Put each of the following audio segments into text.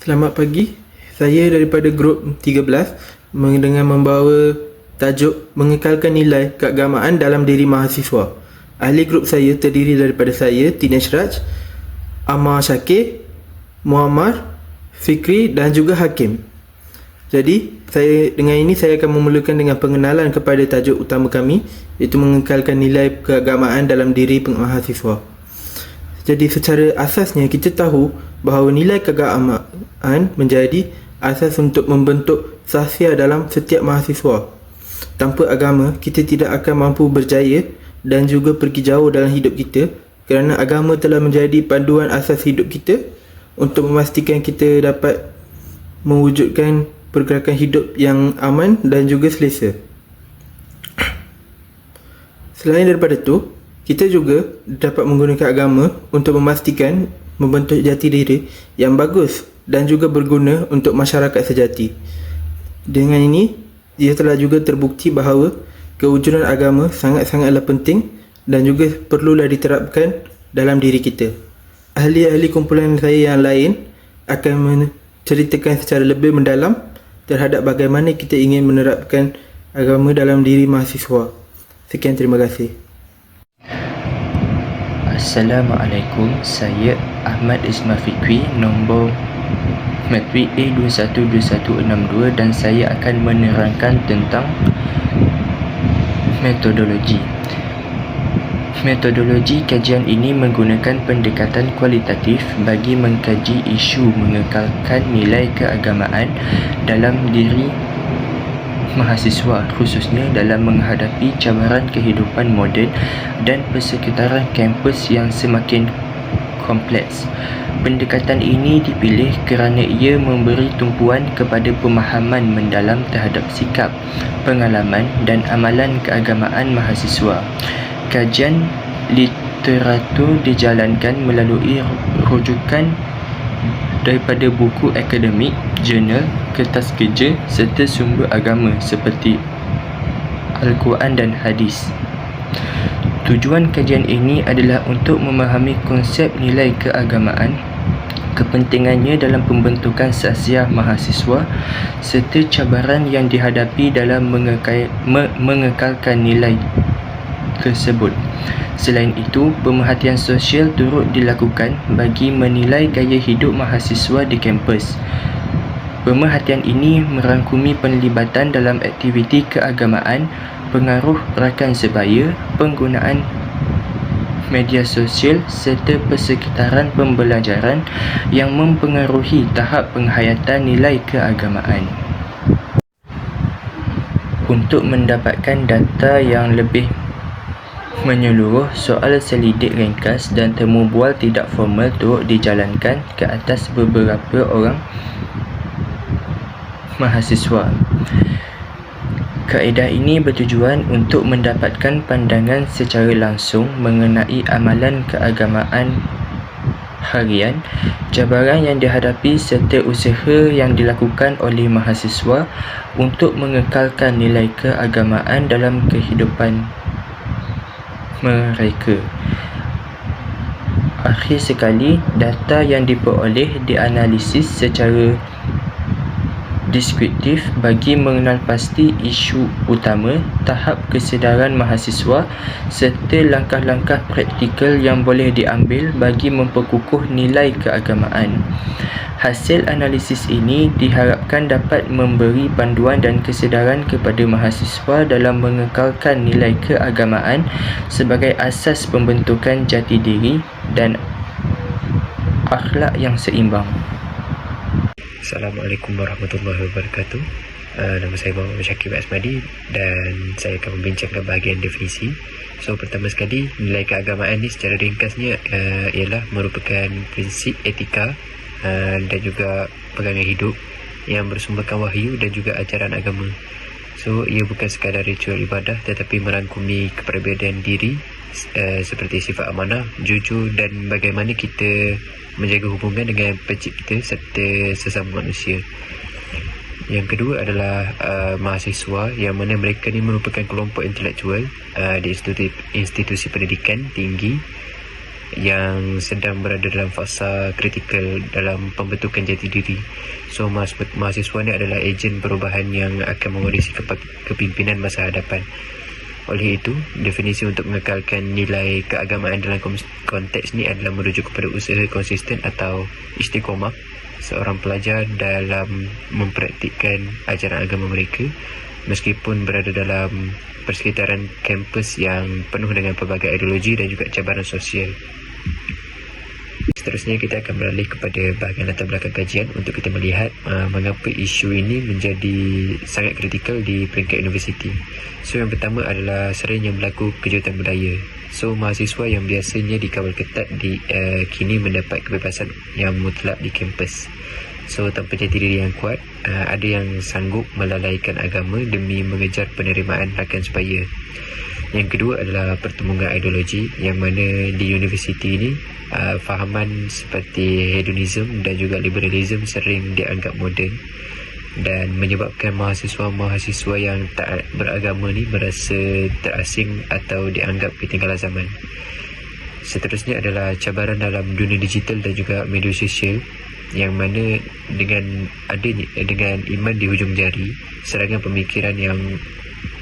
Selamat pagi. Saya daripada grup 13 meng- dengan membawa tajuk mengekalkan nilai keagamaan dalam diri mahasiswa. Ahli grup saya terdiri daripada saya, Tinesh Raj, Amar Syakir, Muammar, Fikri dan juga Hakim. Jadi, saya dengan ini saya akan memulakan dengan pengenalan kepada tajuk utama kami iaitu mengekalkan nilai keagamaan dalam diri mahasiswa. Jadi secara asasnya kita tahu bahawa nilai keagamaan menjadi asas untuk membentuk sahsia dalam setiap mahasiswa. Tanpa agama, kita tidak akan mampu berjaya dan juga pergi jauh dalam hidup kita kerana agama telah menjadi panduan asas hidup kita untuk memastikan kita dapat mewujudkan pergerakan hidup yang aman dan juga selesa. Selain daripada itu, kita juga dapat menggunakan agama untuk memastikan membentuk jati diri yang bagus dan juga berguna untuk masyarakat sejati. Dengan ini, ia telah juga terbukti bahawa kewujudan agama sangat-sangatlah penting dan juga perlulah diterapkan dalam diri kita. Ahli-ahli kumpulan saya yang lain akan menceritakan secara lebih mendalam terhadap bagaimana kita ingin menerapkan agama dalam diri mahasiswa. Sekian terima kasih. Assalamualaikum. Saya Ahmad Ismail Fikri Nombor Matrik A212162 Dan saya akan menerangkan tentang Metodologi. Metodologi kajian ini menggunakan pendekatan kualitatif bagi mengkaji isu mengekalkan nilai keagamaan dalam diri mahasiswa khususnya dalam menghadapi cabaran kehidupan moden dan persekitaran kampus yang semakin kompleks. Pendekatan ini dipilih kerana ia memberi tumpuan kepada pemahaman mendalam terhadap sikap, pengalaman dan amalan keagamaan mahasiswa. Kajian literatur dijalankan melalui rujukan daripada buku akademik, jurnal, kertas kerja serta sumber agama seperti Al-Quran dan Hadis. Tujuan kajian ini adalah untuk memahami konsep nilai keagamaan, kepentingannya dalam pembentukan sahsiah mahasiswa serta cabaran yang dihadapi dalam mengekal, me, mengekalkan nilai tersebut. Selain itu, pemerhatian sosial turut dilakukan bagi menilai gaya hidup mahasiswa di kampus. Pemerhatian ini merangkumi penlibatan dalam aktiviti keagamaan, pengaruh rakan sebaya, penggunaan media sosial serta persekitaran pembelajaran yang mempengaruhi tahap penghayatan nilai keagamaan. Untuk mendapatkan data yang lebih menyeluruh, soal selidik ringkas dan temu bual tidak formal turut dijalankan ke atas beberapa orang mahasiswa. Kaedah ini bertujuan untuk mendapatkan pandangan secara langsung mengenai amalan keagamaan harian, cabaran yang dihadapi serta usaha yang dilakukan oleh mahasiswa untuk mengekalkan nilai keagamaan dalam kehidupan mereka. Akhir sekali, data yang diperoleh dianalisis secara deskriptif bagi mengenal pasti isu utama, tahap kesedaran mahasiswa serta langkah-langkah praktikal yang boleh diambil bagi memperkukuh nilai keagamaan. Hasil analisis ini diharapkan dapat memberi panduan dan kesedaran kepada mahasiswa dalam mengekalkan nilai keagamaan sebagai asas pembentukan jati diri dan akhlak yang seimbang. Assalamualaikum warahmatullahi wabarakatuh. Uh, nama saya Muhammad Syakib Asmadi dan saya akan membincangkan bahagian definisi. So pertama sekali nilai keagamaan ni secara ringkasnya uh, ialah merupakan prinsip etika uh, dan juga pegangan hidup yang bersumberkan wahyu dan juga ajaran agama. So ia bukan sekadar ritual ibadah tetapi merangkumi kepribadian diri uh, seperti sifat amanah, jujur dan bagaimana kita menjaga hubungan dengan pencipta serta sesama manusia. Yang kedua adalah uh, mahasiswa yang mana mereka ni merupakan kelompok intelektual uh, di institusi, institusi pendidikan tinggi yang sedang berada dalam fasa kritikal dalam pembentukan jati diri. So mahasiswa ni adalah ejen perubahan yang akan mewarisi kepimpinan masa hadapan. Oleh itu, definisi untuk mengekalkan nilai keagamaan dalam konteks ni adalah merujuk kepada usaha konsisten atau istiqomah seorang pelajar dalam mempraktikkan ajaran agama mereka meskipun berada dalam persekitaran kampus yang penuh dengan pelbagai ideologi dan juga cabaran sosial. Seterusnya kita akan beralih kepada bahagian latar belakang kajian untuk kita melihat uh, mengapa isu ini menjadi sangat kritikal di peringkat universiti. So yang pertama adalah sering yang berlaku kejutan budaya. So mahasiswa yang biasanya dikawal ketat di uh, kini mendapat kebebasan yang mutlak di kampus. So tanpa jati diri yang kuat, uh, ada yang sanggup melalaikan agama demi mengejar penerimaan rakan supaya. Yang kedua adalah pertemuan ideologi yang mana di universiti ini uh, fahaman seperti hedonism dan juga liberalism sering dianggap moden dan menyebabkan mahasiswa-mahasiswa yang tak beragama ni merasa terasing atau dianggap ketinggalan zaman. Seterusnya adalah cabaran dalam dunia digital dan juga media sosial yang mana dengan adanya dengan iman di hujung jari serangan pemikiran yang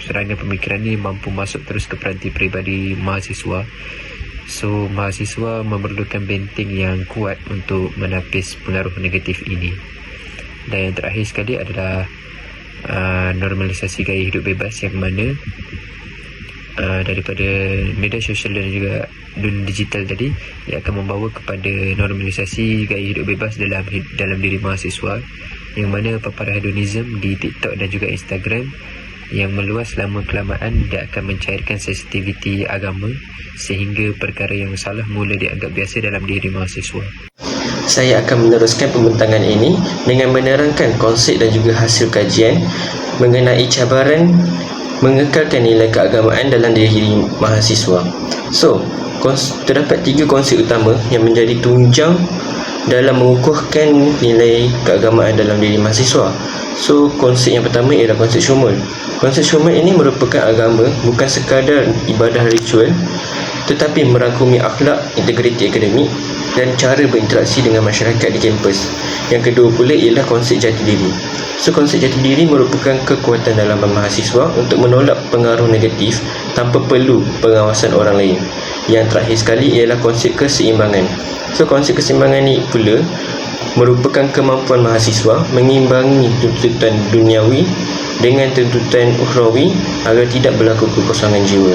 serangan pemikiran ni mampu masuk terus ke peranti peribadi mahasiswa So mahasiswa memerlukan benteng yang kuat untuk menapis pengaruh negatif ini. Dan yang terakhir sekali adalah uh, normalisasi gaya hidup bebas yang mana uh, daripada media sosial dan juga dunia digital tadi ia akan membawa kepada normalisasi gaya hidup bebas dalam dalam diri mahasiswa yang mana paparan hedonism di TikTok dan juga Instagram yang meluas lama kelamaan dia akan mencairkan sensitiviti agama sehingga perkara yang salah mula dianggap biasa dalam diri mahasiswa. Saya akan meneruskan pembentangan ini dengan menerangkan konsep dan juga hasil kajian mengenai cabaran mengekalkan nilai keagamaan dalam diri mahasiswa. So, terdapat tiga konsep utama yang menjadi tunjang dalam mengukuhkan nilai keagamaan dalam diri mahasiswa. So, konsep yang pertama ialah konsep syumul. Konsep syumul ini merupakan agama bukan sekadar ibadah ritual tetapi merangkumi akhlak, integriti akademik dan cara berinteraksi dengan masyarakat di kampus. Yang kedua pula ialah konsep jati diri. So konsep jati diri merupakan kekuatan dalam mahasiswa untuk menolak pengaruh negatif tanpa perlu pengawasan orang lain. Yang terakhir sekali ialah konsep keseimbangan. So konsep keseimbangan ini pula merupakan kemampuan mahasiswa mengimbangi tuntutan duniawi dengan tuntutan ukhrawi agar tidak berlaku kekosongan jiwa.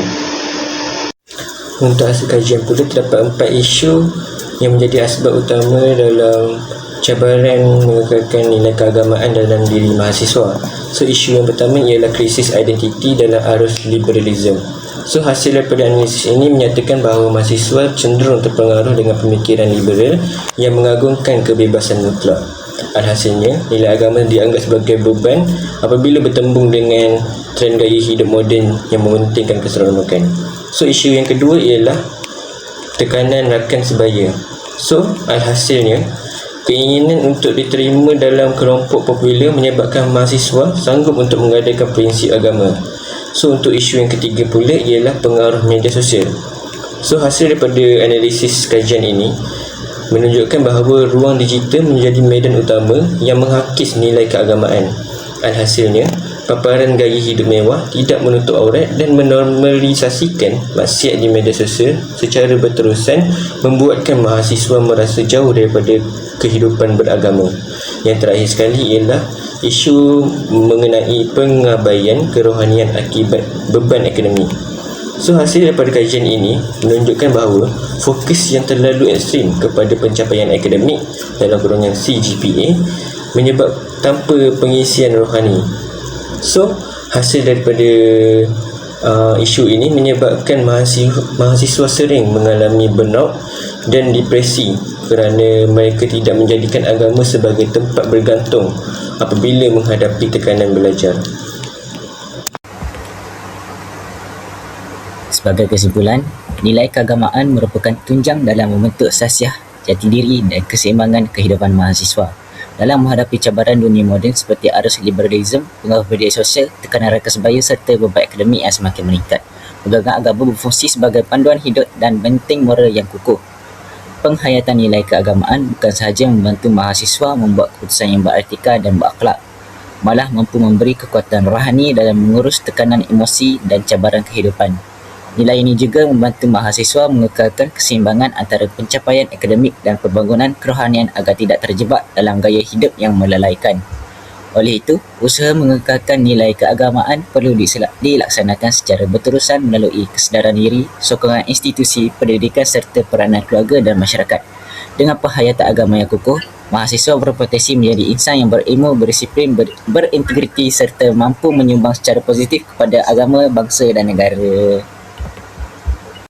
Untuk hasil kajian pula terdapat empat isu yang menjadi asbab utama dalam cabaran mengekalkan nilai keagamaan dalam diri mahasiswa. So isu yang pertama ialah krisis identiti dalam arus liberalism. So hasil daripada analisis ini menyatakan bahawa mahasiswa cenderung terpengaruh dengan pemikiran liberal yang mengagungkan kebebasan mutlak. Alhasilnya, nilai agama dianggap sebagai beban apabila bertembung dengan trend gaya hidup moden yang mementingkan keseronokan. So isu yang kedua ialah tekanan rakan sebaya. So alhasilnya keinginan untuk diterima dalam kelompok popular menyebabkan mahasiswa sanggup untuk mengadakan prinsip agama. So untuk isu yang ketiga pula ialah pengaruh media sosial. So hasil daripada analisis kajian ini menunjukkan bahawa ruang digital menjadi medan utama yang menghakis nilai keagamaan. Alhasilnya, paparan gaya hidup mewah tidak menutup aurat dan menormalisasikan maksiat di media sosial secara berterusan membuatkan mahasiswa merasa jauh daripada kehidupan beragama. Yang terakhir sekali ialah isu mengenai pengabaian kerohanian akibat beban akademik. So hasil daripada kajian ini menunjukkan bahawa fokus yang terlalu ekstrim kepada pencapaian akademik dalam golongan CGPA menyebab tanpa pengisian rohani So hasil daripada uh, isu ini menyebabkan mahasiswa, mahasiswa sering mengalami burnout dan depresi kerana mereka tidak menjadikan agama sebagai tempat bergantung apabila menghadapi tekanan belajar. Sebagai kesimpulan, nilai keagamaan merupakan tunjang dalam membentuk sasiah jati diri dan keseimbangan kehidupan mahasiswa. Dalam menghadapi cabaran dunia moden seperti arus liberalism, pengaruh media sosial, tekanan raka sebaya serta beban akademik yang semakin meningkat, pegangan agama berfungsi sebagai panduan hidup dan benteng moral yang kukuh. Penghayatan nilai keagamaan bukan sahaja membantu mahasiswa membuat keputusan yang beretika dan berakhlak, malah mampu memberi kekuatan rohani dalam mengurus tekanan emosi dan cabaran kehidupan. Nilai ini juga membantu mahasiswa mengekalkan keseimbangan antara pencapaian akademik dan pembangunan kerohanian agar tidak terjebak dalam gaya hidup yang melalaikan. Oleh itu, usaha mengekalkan nilai keagamaan perlu dilaksanakan secara berterusan melalui kesedaran diri, sokongan institusi, pendidikan serta peranan keluarga dan masyarakat. Dengan penghayatan agama yang kukuh, mahasiswa berpotensi menjadi insan yang berilmu, berdisiplin, ber- berintegriti serta mampu menyumbang secara positif kepada agama, bangsa dan negara.